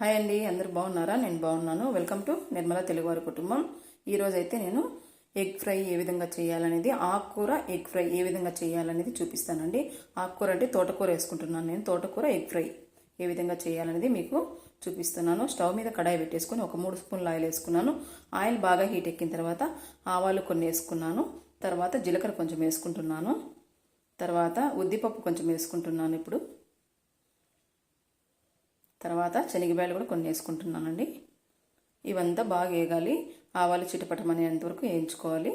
Hi అండి అందరు బాగున్నారా? నేను బాగున్నాను. వెల్కమ్ టు నిర్మల తెలుగువారి కుటుంబం. ఈరోజు అయితే నేను ఎగ్ ఫ్రై ఏ విధంగా చేయాలనేది ఆకుకూర ఎగ్ ఫ్రై ఏ విధంగా చేయాలనేది చూపిస్తానండి. ఆకుకూర అంటే తోటకూర వేసుకుంటున్నాను నేను. తోటకూర ఎగ్ ఫ్రై ఏ విధంగా చేయాలనేది మీకు చూపిస్తున్నాను. స్టవ్ మీద కడాయి పెట్టేసుకొని ఒక మూడు స్పూన్లు ఆయిల్ వేసుకున్నాను. ఆయిల్ బాగా హీట్ ఎక్కిన తర్వాత ఆవాలు కొన్ని వేసుకున్నాను. తర్వాత జీలకర్ర కొంచెం వేసుకుంటున్నాను. తర్వాత ఉద్దిపప్పు కొంచెం వేసుకుంటున్నాను ఇప్పుడు. తర్వాత శనగబాయలు కూడా కొన్ని వేసుకుంటున్నానండి. ఇవంతా బాగా వేగాలి. ఆవాలు చిటపటమనేంత వరకు వేయించుకోవాలి.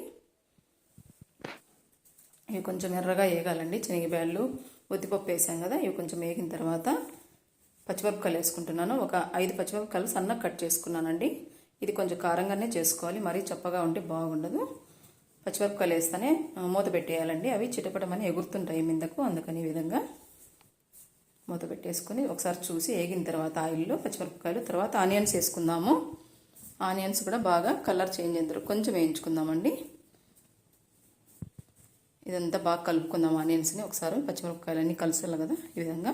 ఇవి కొంచెం ఎర్రగా వేగాలండి శనగబాయలు ఉద్దిపప్పు వేసాం కదా ఇవి కొంచెం వేగిన తర్వాత పచ్చిమిరపకాయలు వేసుకుంటున్నాను. ఒక ఐదు పచ్చిమిరపకాయలు సన్నగా కట్ చేసుకున్నానండి. ఇది కొంచెం కారంగానే చేసుకోవాలి. మరీ చప్పగా ఉంటే బాగుండదు. పచ్చిమిరపకాయలు వేస్తేనే మూత పెట్టేయాలండి. అవి చిటపటమని ఎగురుతుంటాయి మిందకు అందుకని ఈ విధంగా. మూత పెట్టేసుకొని ఒకసారి చూసి వేగిన తర్వాత ఆయిల్లో పచ్చిమిరపకాయలు తర్వాత ఆనియన్స్ వేసుకుందాము. ఆనియన్స్ కూడా బాగా కలర్ చేంజ్ అయిన తర్వాత కొంచెం వేయించుకుందామండి. ఇదంతా బాగా కలుపుకుందాం ఆనియన్స్ని. ఒకసారి పచ్చిమిరపకాయలన్నీ కలిసేలా కదా ఈ విధంగా.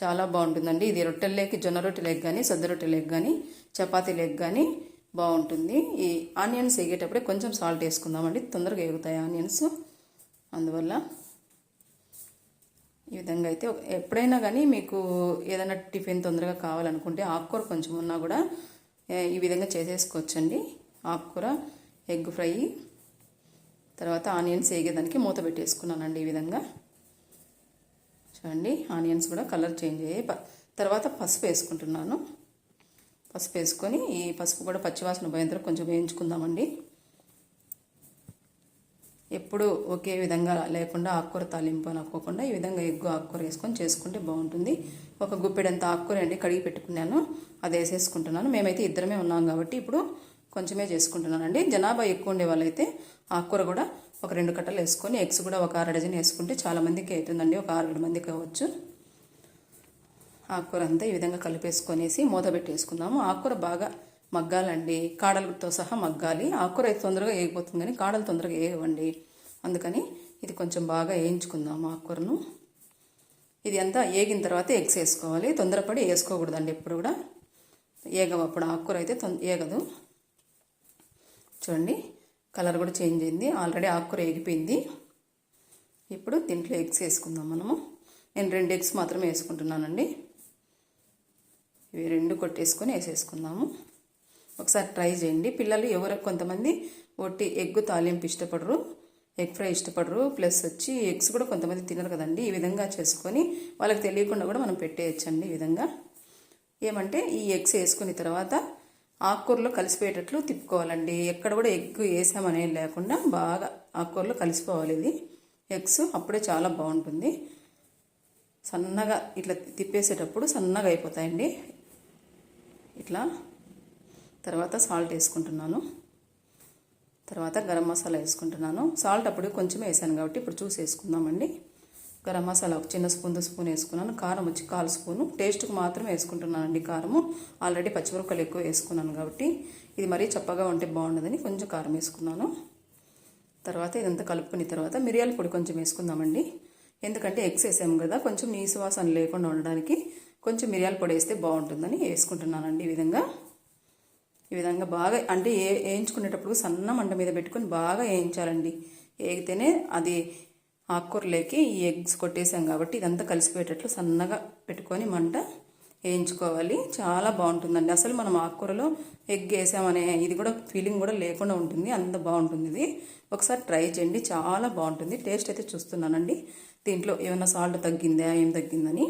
చాలా బాగుంటుందండి. ఇది రొట్టెలేకి జొన్న రొట్టెలేకి కానీ సద్ద రొట్టెలేకి కానీ చపాతీ లెగ్ కానీ బాగుంటుంది. ఈ ఆనియన్స్ వేగేటప్పుడే కొంచెం సాల్ట్ వేసుకుందామండి. తొందరగా వేగుతాయి ఆనియన్స్. అందువల్ల ఈ విధంగా అయితే ఎప్పుడైనా కానీ మీకు ఏదైనా టిఫిన్ తొందరగా కావాలనుకుంటే ఆకుకూర కొంచెం ఉన్నా కూడా ఈ విధంగా చేసేసుకోవచ్చండి. ఆకుకూర ఎగ్ ఫ్రై తర్వాత ఆనియన్స్ వేగేదానికి మూత పెట్టేసుకున్నానండి ఈ విధంగా. చూడండి ఆనియన్స్ కూడా కలర్ చేంజ్ అయ్యాయి. తర్వాత పసుపు వేసుకుంటున్నాను. పసుపు వేసుకొని ఈ పసుపు కూడా పచ్చివాసన పోయేంత కొంచెం వేయించుకుందామండి. ఎప్పుడు ఒకే విధంగా లేకుండా ఆకుకూర తాలింపు అనుకోకుండా ఈ విధంగా ఎగ్గు ఆకుకూర వేసుకొని చేసుకుంటే బాగుంటుంది. ఒక గుప్పెడంత ఆకుకూర అండి కడిగి పెట్టుకున్నాను అది వేసేసుకుంటున్నాను. మేమైతే ఇద్దరమే ఉన్నాం కాబట్టి ఇప్పుడు కొంచెమే చేసుకుంటున్నానండి. జనాభా ఎక్కువ ఉండే వాళ్ళైతే ఆకుకూర కూడా ఒక రెండు కట్టలు వేసుకొని ఎగ్స్ కూడా ఒక అర డజన్ వేసుకుంటే చాలామందికి అవుతుందండి ఒక ఆరు మందికి అవ్వచ్చు ఆకుకూర అంతా ఈ విధంగా కలిపేసుకొనేసి మూత పెట్టేసుకుందాము ఆకుకూర బాగా మగ్గాలండి. కాడలతో సహా మగ్గాలి. ఆకుకూర అయితే తొందరగా వేగిపోతుంది కానీ కాడలు తొందరగా వేయవండి అందుకని ఇది కొంచెం బాగా వేయించుకుందాము ఆకుకూరను. ఇది అంతా వేగిన తర్వాత ఎగ్స్ వేసుకోవాలి. తొందరపడి వేసుకోకూడదండి ఎప్పుడు కూడా. ఏగవు అప్పుడు ఆకుకూర అయితే తొంద ఏగదు. చూడండి కలర్ కూడా చేంజ్ అయింది. ఆల్రెడీ ఆకుకూర వేగిపోయింది ఇప్పుడు దీంట్లో ఎగ్స్ వేసుకుందాం మనము. నేను రెండు ఎగ్స్ మాత్రమే వేసుకుంటున్నానండి. ఇవి రెండు కొట్టేసుకొని వేసేసుకుందాము. ఒకసారి ట్రై చేయండి. పిల్లలు ఎవరు కొంతమంది ఒట్టి ఎగ్ తాలింపు ఇష్టపడరు ఎగ్ ఫ్రై ఇష్టపడరు. ప్లస్ వచ్చి ఎగ్స్ కూడా కొంతమంది తినరు కదండి. ఈ విధంగా చేసుకొని వాళ్ళకి తెలియకుండా కూడా మనం పెట్టేయచ్చండి ఈ విధంగా. ఏమంటే ఈ ఎగ్స్ వేసుకున్న తర్వాత ఆకుకూరలో కలిసిపోయేటట్లు తిప్పుకోవాలండి. ఎక్కడ కూడా ఎగ్ వేసామనే లేకుండా బాగా ఆకుకూరలో కలిసిపోవాలి ఇది. ఎగ్స్ అప్పుడే చాలా బాగుంటుంది. సన్నగా ఇట్లా తిప్పేసేటప్పుడు సన్నగా అయిపోతాయండి. ఇట్లా తర్వాత సాల్ట్ వేసుకుంటున్నాను. తర్వాత గరం మసాలా వేసుకుంటున్నాను. సాల్ట్ అప్పుడు కొంచెం వేసాను కాబట్టి ఇప్పుడు చూసి వేసుకుందామండి. గరం మసాలా ఒక చిన్న స్పూన్ స్పూన్ వేసుకున్నాను. కారం వచ్చి కాలు స్పూను. టేస్ట్కి మాత్రం వేసుకుంటున్నానండి కారము. ఆల్రెడీ పచ్చిమిరపకాయలు ఎక్కువ వేసుకున్నాను కాబట్టి ఇది మరీ చప్పగా ఉంటే బాగుండదని కొంచెం కారం వేసుకున్నాను. తర్వాత ఇదంతా కలుపుకున్న తర్వాత మిరియాల పొడి కొంచెం వేసుకుందామండి. ఎందుకంటే ఎగ్స్ వేసాము కదా కొంచెం నీసు వాసన లేకుండా ఉండడానికి కొంచెం మిరియాల పొడి వేస్తే బాగుంటుందని వేసుకుంటున్నానండి ఈ విధంగా. ఈ విధంగా బాగా అంటే ఏ వేయించుకునేటప్పుడు సన్న మంట మీద పెట్టుకొని బాగా వేయించాలండి. వేగితేనే అది ఆకుకూరలోకి ఈ ఎగ్స్ కొట్టేసాం కాబట్టి ఇదంతా కలిసిపోయేటట్లు సన్నగా పెట్టుకొని మంట వేయించుకోవాలి. చాలా బాగుంటుందండి. అసలు మనం ఆకుకూరలో ఎగ్ వేసామనే ఇది కూడా ఫీలింగ్ కూడా లేకుండా ఉంటుంది. అంత బాగుంటుంది ఇది. ఒకసారి ట్రై చేయండి. చాలా బాగుంటుంది. టేస్ట్ అయితే చూస్తున్నానండి. దీంట్లో ఏమైనా సాల్ట్ తగ్గిందా ఏం తగ్గిందని.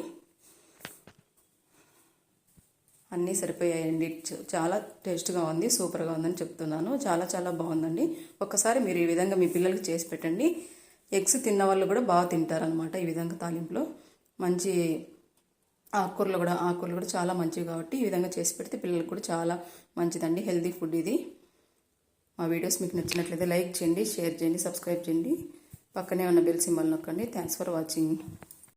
అన్నీ సరిపోయాయండి. చాలా టేస్ట్గా ఉంది సూపర్గా ఉందని చెప్తున్నాను. చాలా చాలా బాగుందండి. ఒక్కసారి మీరు ఈ విధంగా మీ పిల్లలకి చేసి పెట్టండి. ఎగ్స్ తిన్న వాళ్ళు కూడా బాగా తింటారనమాట ఈ విధంగా తాలింపులో. మంచి ఆకుకూరలు కూడా ఆకుకూరలు కూడా చాలా మంచివి కాబట్టి ఈ విధంగా చేసి పెడితే పిల్లలకు కూడా చాలా మంచిదండి హెల్తీ ఫుడ్ ఇది. మా వీడియోస్ మీకు నచ్చినట్లయితే లైక్ చేయండి షేర్ చేయండి సబ్స్క్రైబ్ చేయండి. పక్కనే ఉన్న బెల్ సింబల్ నొక్కండి. Thanks for watching.